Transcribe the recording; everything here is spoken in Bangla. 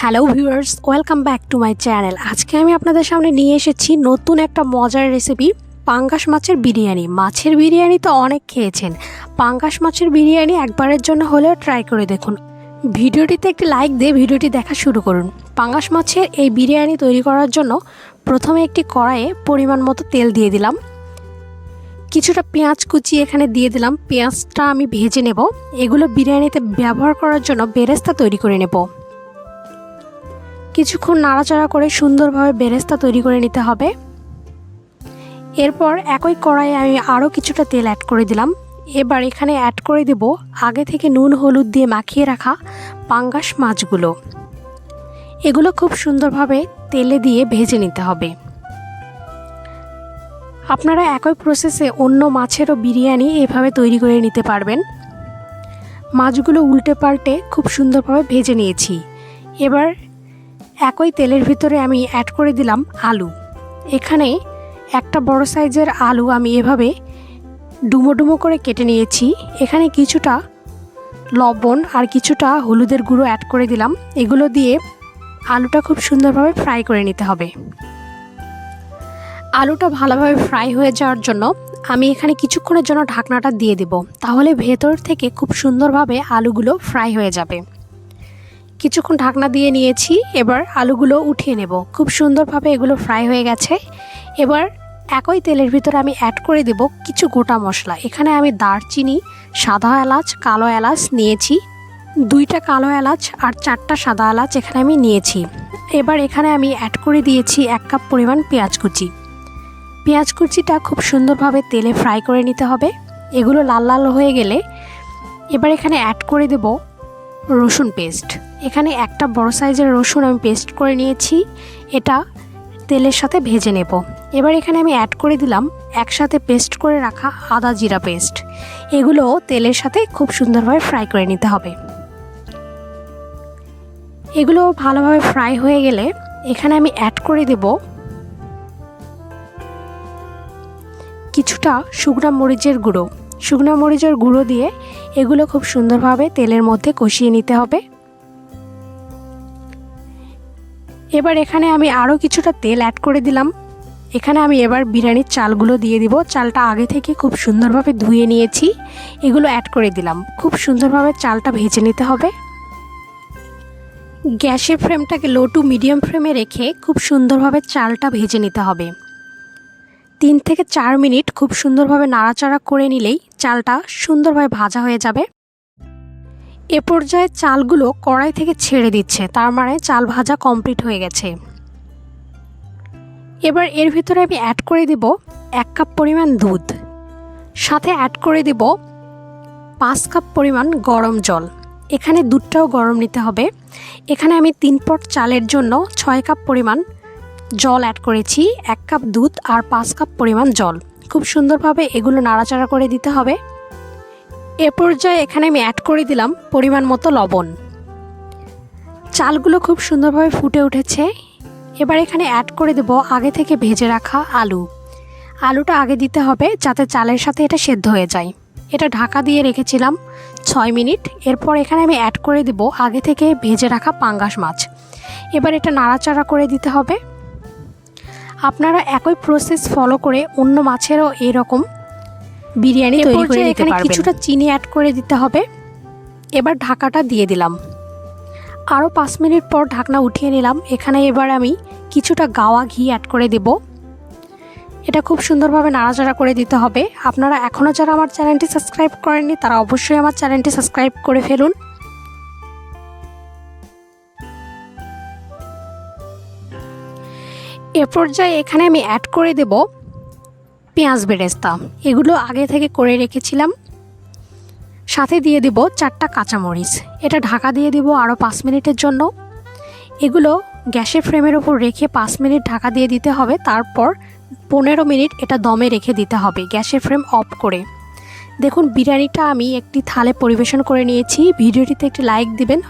Hello viewers welcome back to my channel আজকে আমি আপনাদের সামনে নিয়ে এসেছি নতুন একটা মজার রেসিপি পাঙ্গাস মাছের বিরিয়ানি। মাছের বিরিয়ানি তো অনেক খেয়েছেন। পাঙ্গাস মাছের বিরিয়ানি একবারের জন্য হলেও ট্রাই করে দেখুন। ভিডিওটিতে একটি লাইক দিয়ে ভিডিওটি দেখা শুরু করুন। পাঙ্গাস মাছের এই বিরিয়ানি তৈরি করার জন্য প্রথমে একটি কড়াইয়ে পরিমাণ মতো তেল দিয়ে দিলাম। কিছুটা পেঁয়াজ কুচি এখানে দিয়ে দিলাম। পেঁয়াজটা আমি ভেজে নেব। এগুলো বিরিয়ানিতে ব্যবহার করার জন্য বেরেস্তা তৈরি করে নেব। কিছুক্ষণ নাড়াচাড়া করে সুন্দরভাবে বেরেস্তা তৈরি করে নিতে হবে। এরপর একই কড়াইয়ে আমি আরও কিছুটা তেল অ্যাড করে দিলাম। এবার এখানে অ্যাড করে দেব আগে থেকে নুন, হলুদ দিয়ে মাখিয়ে রাখা পাঙ্গাস মাছগুলো। এগুলো খুব সুন্দরভাবে তেলে দিয়ে ভেজে নিতে হবে। আপনারা একই প্রসেসে অন্য মাছেরও বিরিয়ানি এভাবে তৈরি করে নিতে পারবেন। মাছগুলো উল্টে পাল্টে খুব সুন্দরভাবে ভেজে নিয়েছি। এবার একই তেলের ভিতরে আমি অ্যাড করে দিলাম আলু। এখানে একটা বড় সাইজের আলু আমি এভাবে ডুমো ডুমো করে কেটে নিয়েছি। এখানে কিছুটা লবণ আর কিছুটা হলুদের গুঁড়ো অ্যাড করে দিলাম। এগুলো দিয়ে আলুটা খুব সুন্দরভাবে ফ্রাই করে নিতে হবে। আলুটা ভালোভাবে ফ্রাই হয়ে যাওয়ার জন্য আমি এখানে কিছুক্ষণের জন্য ঢাকনাটা দিয়ে দেব। তাহলে ভেতর থেকে খুব সুন্দরভাবে আলুগুলো ফ্রাই হয়ে যাবে। কিছুক্ষণ ঢাকনা দিয়ে নিয়েছি, এবার আলুগুলো উঠিয়ে নেব। খুব সুন্দরভাবে এগুলো ফ্রাই হয়ে গেছে। এবার একই তেলের ভিতরে আমি অ্যাড করে দেব কিছু গোটা মশলা। এখানে আমি দারচিনি, সাদা এলাচ, কালো এলাচ নিয়েছি। দুইটা কালো এলাচ আর চারটা সাদা এলাচ এখানে আমি নিয়েছি। এবার এখানে আমি অ্যাড করে দিয়েছি এক কাপ পরিমাণ পেঁয়াজ কুচি। পেঁয়াজ কুচিটা খুব সুন্দরভাবে তেলে ফ্রাই করে নিতে হবে। এগুলো লাল লাল হয়ে গেলে এবার এখানে অ্যাড করে দেব রসুন পেস্ট এখানে একটা বড় সাইজের রসুন আমি পেস্ট করে নিয়েছি, এটা তেলের সাথে ভেজে নেব। এবার এখানে আমি অ্যাড করে দিলাম একসাথে পেস্ট করে রাখা আদা জিরা পেস্ট এগুলো তেলের সাথে খুব সুন্দরভাবে ফ্রাই করে নিতে হবে। এগুলো ভালোভাবে ফ্রাই হয়ে গেলে এখানে আমি অ্যাড করে দেব কিছুটা শুকনা মরিচের গুঁড়ো। শুকনো মরিচের গুঁড়ো দিয়ে এগুলো খুব সুন্দরভাবে তেলের মধ্যে কষিয়ে নিতে হবে। এবার এখানে আমি আরও কিছুটা তেল অ্যাড করে দিলাম। এখানে আমি এবার বিরিয়ানির চালগুলো দিয়ে দিব। চালটা আগে থেকে খুব সুন্দরভাবে ধুয়ে নিয়েছি। এগুলো অ্যাড করে দিলাম। খুব সুন্দরভাবে চালটা ভেজে নিতে হবে। গ্যাসের ফ্রেমটাকে লো টু মিডিয়াম ফ্রেমে রেখে খুব সুন্দরভাবে চালটা ভেজে নিতে হবে। তিন থেকে চার মিনিট খুব সুন্দরভাবে নাড়াচাড়া করে নিলেই চালটা সুন্দরভাবে ভাজা হয়ে যাবে। এ পর্যায়ে চালগুলো কড়াই থেকে ছেড়ে দিচ্ছে, তার মানে চাল ভাজা কমপ্লিট হয়ে গেছে। এবার এর ভিতরে আমি অ্যাড করে দেব এক কাপ পরিমাণ দুধ, সাথে অ্যাড করে দেব পাঁচ কাপ পরিমাণ গরম জল। এখানে দুধটাও গরম নিতে হবে। এখানে আমি তিন পট চালের জন্য ছয় কাপ পরিমাণ জল অ্যাড করেছি, এক কাপ দুধ আর পাঁচ কাপ পরিমাণ জল। খুব সুন্দরভাবে এগুলো নাড়াচাড়া করে দিতে হবে। এ পর্যায়ে এখানে আমি অ্যাড করে দিলাম পরিমাণ মতো লবণ। চালগুলো খুব সুন্দরভাবে ফুটে উঠেছে। এবার এখানে অ্যাড করে দেব আগে থেকে ভেজে রাখা আলু। আলুটা আগে দিতে হবে যাতে চালের সাথে এটা সেদ্ধ হয়ে যায়। এটা ঢাকা দিয়ে রেখেছিলাম ছয় মিনিট। এরপর এখানে আমি অ্যাড করে দেব আগে থেকে ভেজে রাখা পাঙ্গাস মাছ। এবার এটা নাড়াচাড়া করে দিতে হবে। আপনারা একই প্রসেস ফলো করে অন্য মাছেরও এরকম বিরিয়ানি তৈরি করে নিতে পারবেন। কিছুটা চিনি অ্যাড করে দিতে হবে। এবার ঢাকাটা দিয়ে দিলাম। আরও পাঁচ মিনিট পর ঢাকনা উঠিয়ে নিলাম। এখানে এবার আমি কিছুটা গাওয়া ঘি অ্যাড করে দেব। এটা খুব সুন্দরভাবে নাড়াচাড়া করে দিতে হবে। আপনারা এখনও যারা আমার চ্যানেলটি সাবস্ক্রাইব করেননি তারা অবশ্যই আমার চ্যানেলটি সাবস্ক্রাইব করে ফেলুন। এ পর্যায়ে এখানে আমি অ্যাড করে দেব পেঁয়াজ বেরেস্তা। এগুলো আগে থেকে করে রেখেছিলাম। সাথে দিয়ে দেব চারটা কাঁচামরিচ। এটা ঢাকা দিয়ে দেব আরও পাঁচ মিনিটের জন্য। এগুলো গ্যাসের ফ্রেমের ওপর রেখে পাঁচ মিনিট ঢাকা দিয়ে দিতে হবে। তারপর পনেরো মিনিট এটা দমে রেখে দিতে হবে গ্যাসের ফ্রেম অফ করে। দেখুন, বিরিয়ানিটা আমি একটি থালে পরিবেশন করে নিয়েছি। ভিডিওটিতে একটি লাইক দিবেন।